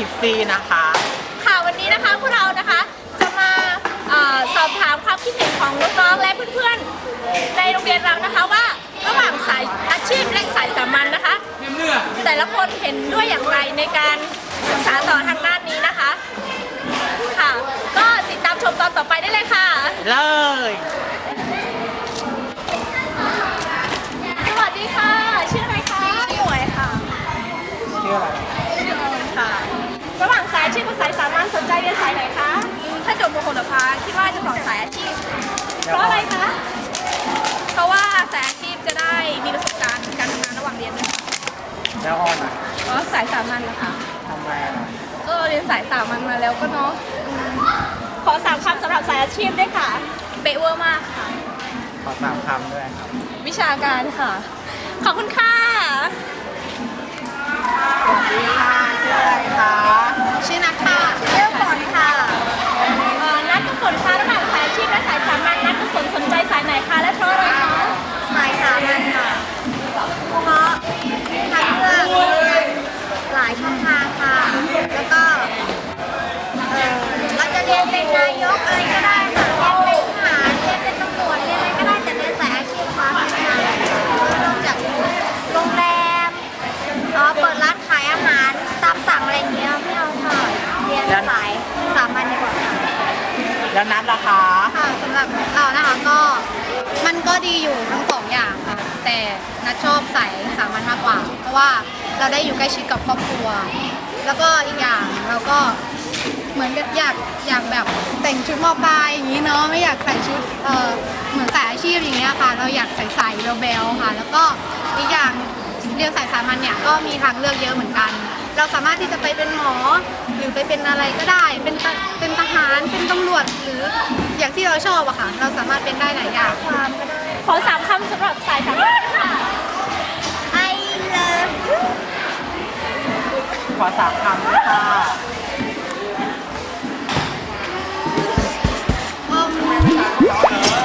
พิฟฟี่นะคะ ค่ะวันนี้นะคะพวกเรานะคะจะมาเออสอบถามความคิดเห็นของน้องๆและเพื่อนๆในโรงเรียนเรานะคะว่าระหว่างสายอาชีพและสายสามัญนะคะ แต่ละคนเห็นด้วยอย่างไรในการศึกษาต่อทางด้านนี้นะคะ ค่ะ ก็ติดตามชมตอนต่อไปได้เลยค่ะ เลย จบมโหระพาคิดว่าจะต่อสายอาชีพ เพราะอะไรคะ เพราะว่าสายอาชีพจะได้มีประสบการณ์การทำงานระหว่างเรียนด้วยค่ะแล้วออนอะเพราะสายสามัญนะคะ ทำไมอะก็เรียนสายสามัญมาแล้วก็เนาะอืมขอสามคำสำหรับสายอาชีพด้วยค่ะ เบเวอร์มากค่ะ ขอสามคำด้วยครับ วิชาการค่ะ ขอบคุณค่ะ เรียนสายสามัญดีกว่าค่ะแล้วนัดล่ะคะค่ะสำหรับเรานะคะก็มันก็ดีอยู่ทั้งสองอย่างค่ะ แต่นัดชอบสายสามัญมากกว่า เพราะว่าเราได้อยู่ใกล้ชิดกับครอบครัว แล้วก็อีกอย่างเราก็เหมือนกับอยากอยากแบบแต่งชุดมอปลายอย่างนี้เนาะไม่อยากใส่ชุดเออเหมือนสายอาชีพอย่างเงี้ยค่ะ เราอยากใส่ใส่เบลๆค่ะ แล้วก็อีกอย่าง เรียนสายสามัญเนี่ยก็มีทางเลือกเยอะเหมือนกัน เราสามารถที่จะไปเป็นหมอหรือไปเป็นอะไรก็ได้ เป็นทเป็นทหารเป็นตำรวจหรืออย่างที่เราชอบอะค่ะ เราสามารถเป็นได้หลายอย่างความก็ได้ขอสามคำสำหรับสายสามัญค่ะ I love you ขอสามคำด้วยค่ะมั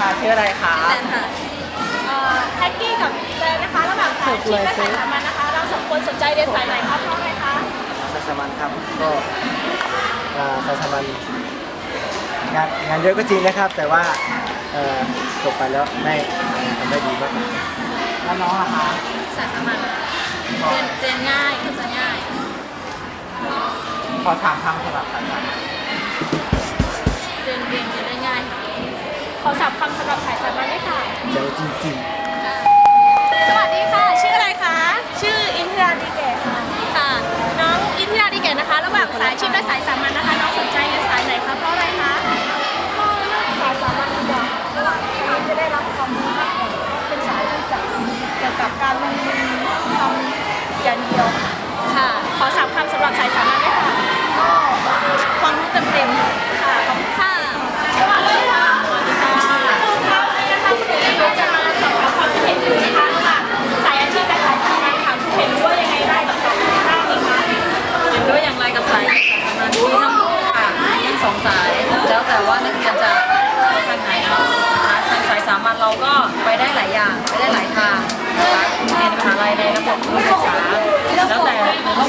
ค่ะชื่ออะไรคะแตนค่ะเอ่อแท็กกี้กับแตนนะคะระหว่างสายอาชีพและสายสามัญนะคะ เราสองคนสนใจเรียนสายไหนคะเพราะอะไรคะสายสามัญครับก็อ่าสายสามัญงานงานเยอะก็จริงนะครับ แต่ว่าเอ่อจบไปแล้วไม่ทำได้ดีมากกว่าแล้วน้องล่ะคะสายสามัญเรียนเรียนง่ายเข้าใจง่าย ขอสามคำสำหรับสายสามัญเรียนเรียนเรียนได้ง่ายค่ะ ขอสามคำสำหรับสายสามัญด้วยค่ะใจจริงสวัสดีค่ะ ชื่ออะไรคะ ชื่ออินทิราดีเกตค่ะ ค่ะ น้องอินทิราดีเกตนะคะ ระหว่างสายอาชีพและสายสามัญนะคะ น้องสนใจเรียนสายไหนคะ เพราะอะไรคะก็เลือกสายสามัญดีกว่าระหว่างนี้จะได้รับความรู้มากกว่าเป็นสายที่จะเกี่ยวกับการล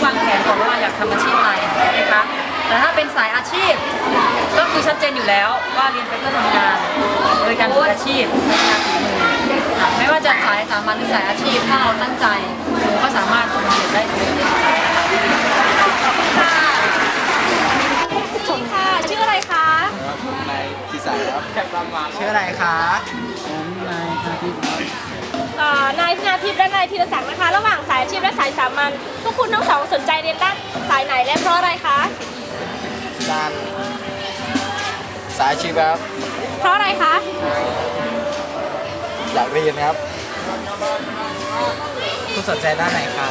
วางแผนก่อนว่าอยากทำอาชีพอะไรนะคะแต่ถ้าเป็นสายอาชีพ ก็คือชัดเจนอยู่แล้วว่าเรียนไปเพื่อทำงานโดยการฝึกอาชีพทำงานฝีมือค่ะไม่ว่าจะสายสามัญหรือสายอาชีพถ้าเราตั้งใจเราก็สามารถทำเรียนได้ทุกอย่างชมค่ะชื่ออะไรคะๆนายทีสายครับจากประมาณชื่ออะไรคะผมนายอาทิตย์ครับเอ่อนายธนาทิพย์และนายธีรศักดิ์นะคะ ระหว่างสายอาชีพและสายายสามัญพวกคุณทั้งสองสนใจเรียนด้านสายไหนและเพราะอะไรคะ ด้านสายอาชีพครับ เพราะอะไรคะ อยากเรียนครับ คุณสนใจด้านไหนคะ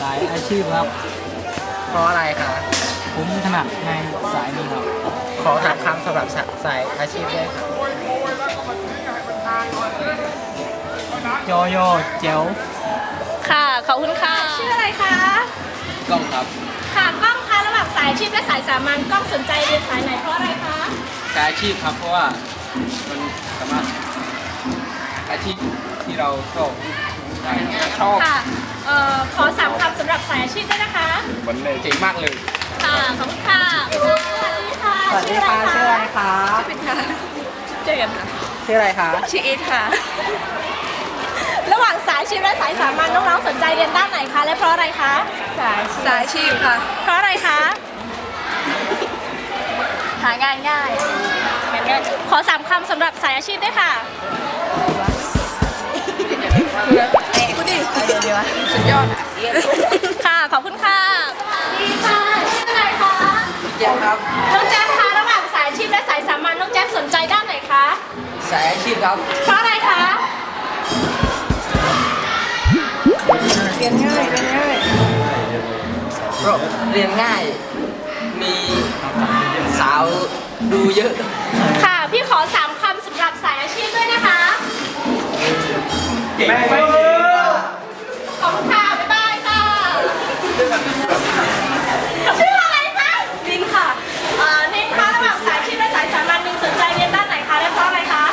สายอาชีพครับ เพราะอะไรคะ ผมถนัดในสายนี้ครับ ขอถามคำสำหรับสาสายอาชีพด้วยค่ะ โยโย่เจ๋วค่ะ ขอบคุณค่ะ ชื่ออะไรคะ กล้องครับ ค่ะกล้องคะระหว่างสายอาชีพและสายสามัญกล้องสนใจเรียนสายไหนเพราะอะไรคะ สายอาชีพครับเพราะว่ามันสามารถอาชีพที่เราชอบได้ชอบค่ะเอ่อขอสามคำสำหรับสายอาชีพด้วยนะคะ มันเลยเจ๋งมากเลย ค่ะ ขอบคุณค่ะสวัสดีค่ะสวัสดีค่ะชื่ออะไรคะเจอกันค่ะ ชื่ออะไรคะ ชื่ออีทค่ะ ระหว่างสายอาชีพและสายสามัญน้องๆสนใจเรียนด้านไหนคะ และเพราะอะไรคะ สายสายอาชีพค่ะ เพราะอะไรคะ หางานง่ายงั้นก็ขอสามคำสำหรับสายอาชีพด้วยค่ะพูดดิสุดยอดอะค่ะ ขอบคุณค่ะสวัสดีค่ะชื่ออะไรคะเจ๋วครับ น้องแจ๊คคะระหว่างสายอาชีพและสายสามัญน้องแจ๊คสนใจด้านไหนคะ สายอาชีพครับ เพราะอะไรคะ ยนง่ายเรียนง่ายเรียนง่าย มีสาวดูเยอะ ค่ะ พี่ขอสามคำสำหรับสายอาชีพด้วยนะคะเก่งไหมขอบคุณค่ะ บ๊ายบายค่ะ ชื่ออะไรคะนินค่ะเอ่อนินคะระหว่างสายอาชีพและสายสามัญนินสนใจเรียนด้านไหนคะและเพราะอะไรคะ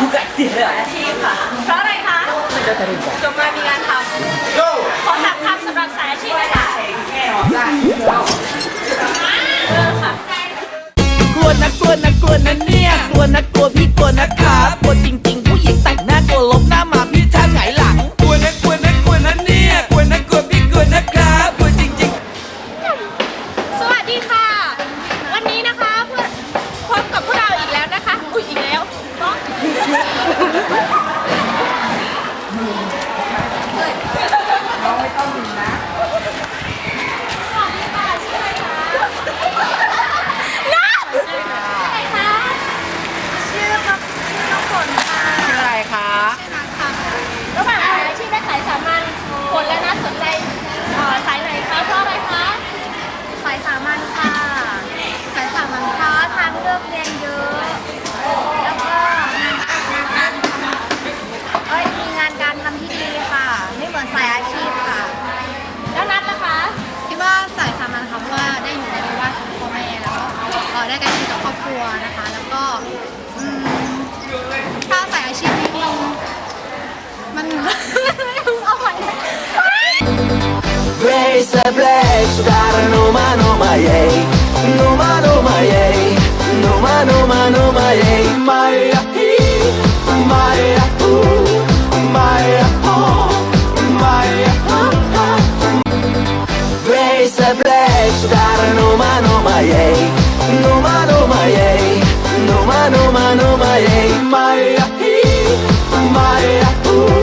ทุกอาชีพเลยอาชีพค่ะ เพราะอะไรคะ จบมามีงานทำขอสามคำสำหรับสายอาชีพด้วยค่ะเออค่ะ กลัวนะกลัวนะกลัวนะเนี่ย กลัวนะกลัวพี่กลัวนะครับกลัวจริง ๆ ผู้หญิง เอ่อได้กล้ชิดกับครอบครัวนะคะ แล้วก็อืมถ้าใสายอาชีพนี้มันมัน เอาใหม่ Blaze a blaze, dare no ma no ma yay, no ma no ma yay, no ma no ma no ma yay, Maya he, Maya ooh, Maya oh, Maya ha ha. Blaze a blaze, dare no ma no ma yay, no ma no ma yay, no ma no ma no ma yay, he, Maya ooh,